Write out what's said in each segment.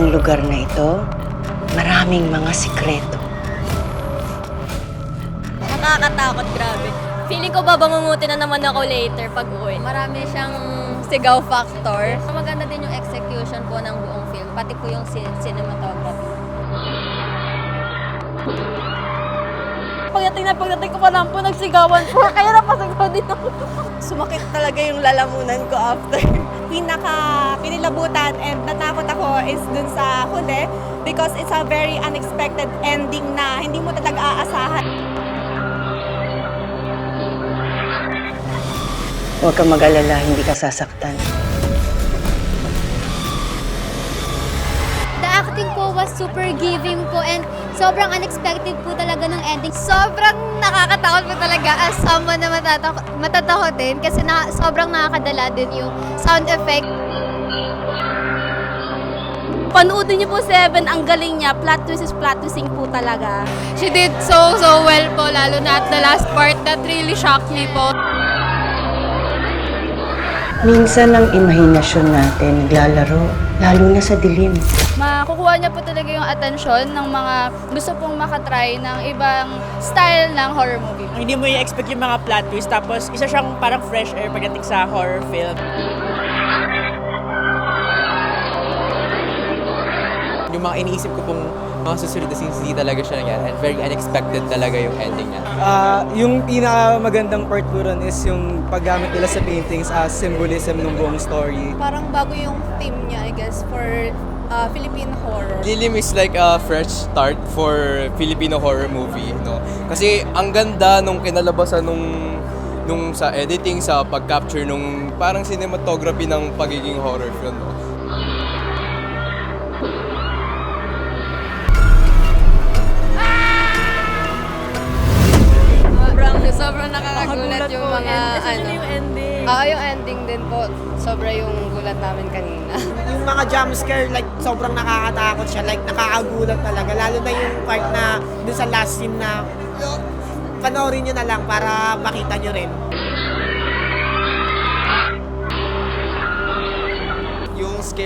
Ang lugar na ito, maraming mga sikreto. Nakakatakot, grabe. Feeling ko babangungutin na naman ako later pag uwi. Marami siyang sigaw factor. Maganda din yung execution po ng buong film, pati po yung cin- cinematography. Pagdating na pagdating ko pa lang po, nagsigawan po. Kaya napasigaw din ako. sumakit talaga yung lalamunan ko after. Pinaka kinilabutan and natakot ako is dun sa huli because it's a very unexpected ending na hindi mo talaga aasahan. Huwag kang mag-alala, hindi ka sasaktan. Super giving po and sobrang unexpected po talaga ng ending. Sobrang nakakatakot po talaga as someone na matatakot, matatakot din kasi na, sobrang nakakadala din yung sound effect. Panoodin niyo po Seven, ang galing niya. Plot twist is plot twisting po talaga. She did so, so well po, lalo na at the last part that really shocked me po. Minsan ang imahinasyon natin naglalaro, lalo na sa dilim. Makukuha niya po talaga yung atensyon ng mga gusto pong makatry ng ibang style ng horror movie. Hindi mo i-expect yung mga plot twist tapos isa siyang parang fresh air pagdating sa horror film. Yung mga iniisip ko pong mga susunod na scenes, hindi talaga siya nangyari. And very unexpected talaga yung ending niya. Ah, yung pinakamagandang part po ron is yung paggamit nila sa paintings as symbolism ng buong story. Parang bago yung theme niya, I guess, for uh, Philippine horror. Lilim is like a fresh start for Filipino horror movie, no? Kasi ang ganda nung kinalabasan nung nung sa editing, sa pag-capture nung parang cinematography ng pagiging horror film, no? Ending. Ah, yung ending din po. Sobra yung gulat namin kanina. yung mga jump scare, like, sobrang nakakatakot siya. Like, nakakagulat talaga. Lalo na yung part na dun sa last scene na panoorin nyo na lang para makita nyo rin.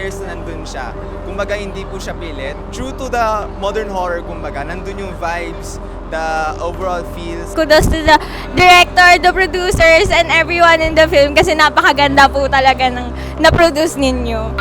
Scares na nandun siya. Kumbaga hindi po siya pilit. True to the modern horror, kumbaga, nandun yung vibes, the overall feels. Kudos to the director, the producers, and everyone in the film kasi napakaganda po talaga ng na-produce ninyo.